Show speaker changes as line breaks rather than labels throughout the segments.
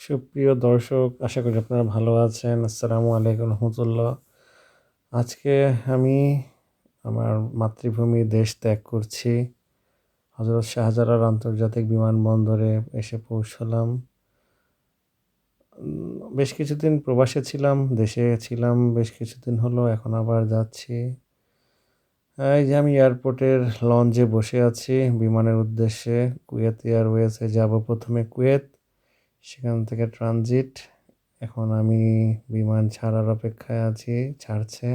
সুপ্রিয় দর্শক, আশা করি আপনারা ভালো আছেন। আসসালামু আলাইকুম রহমতুল্লাহ। আজকে আমি আমার মাতৃভূমি দেশ ত্যাগ করছি। হজরত শাহজালাল আন্তর্জাতিক বিমানবন্দরে এসে পৌঁছলাম। বেশ কিছুদিন প্রবাসে ছিলাম, দেশে ছিলাম, বেশ কিছুদিন হলো এখন আবার যাচ্ছি। এই যে আমি এয়ারপোর্টের লঞ্চে বসে আছি, বিমানের উদ্দেশ্যে কুয়েত এয়ারওয়েজে যাব প্রথমে কুয়েত। সেখান থেকে ট্রানজিট। এখন আমি বিমান ছাড়ার অপেক্ষায় আছি, ছাড়ছে।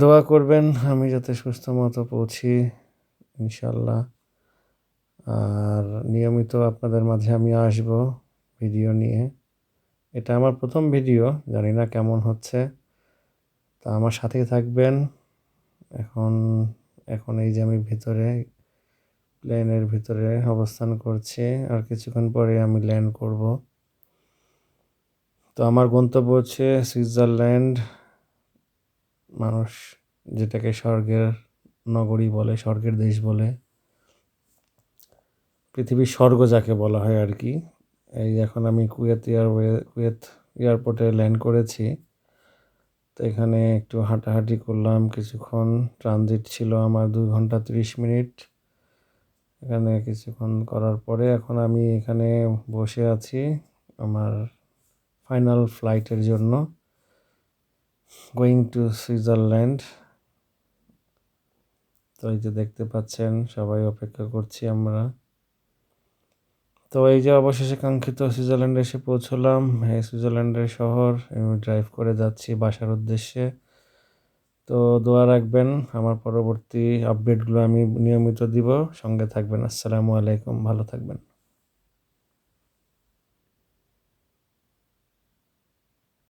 দোয়া করবেন, আমি যাতে সুস্থ মতো পৌঁছি ইনশাল্লাহ আর নিয়মিত আপনাদের মাঝে আমি আসব ভিডিও নিয়ে। এটা আমার প্রথম ভিডিও, জানি না কেমন হচ্ছে। তা আমার সাথেই থাকবেন। এখন এখন এই যে আমি ভিতরে প্লেনের ভিতরে অবস্থান করছি আর কিছুক্ষণ পরে আমি ল্যান্ড করব। তো আমার গন্তব্য হচ্ছে সুইজারল্যান্ড। মানুষ যেটাকে স্বর্গের নগরী বলে, স্বর্গের দেশ বলে। পৃথিবীর স্বর্গ যাকে বলা হয় আর কি। এই এখন আমি কুয়েত এয়ারওয়ে কুয়েত এয়ারপোর্টে ল্যান্ড করেছি। তো এখানে একটু হাঁটাহাঁটি করলাম, কিছুক্ষণ। ট্রানজিট ছিল আমার দুই ঘণ্টা তিরিশ মিনিট। এখানে কিছুক্ষণ করার পরে এখন আমি এখানে বসে আছি আমার ফাইনাল ফ্লাইটের জন্য। গোয়িং টু সুইজারল্যান্ড তো এই যে দেখতে পাচ্ছেন, সবাই অপেক্ষা করছি আমরা। তো এই যে অবশেষে কাঙ্ক্ষিত সুইজারল্যান্ডে এসে পৌঁছলাম। সুইজারল্যান্ডের শহর, আমি ড্রাইভ করে যাচ্ছি বাসার উদ্দেশ্যে। তো দোয়া রাখবেন, আমার পরবর্তী আপডেটগুলো আমি নিয়মিত দিব। সঙ্গে থাকবেন। আসসালামু আলাইকুম। ভালো থাকবেন।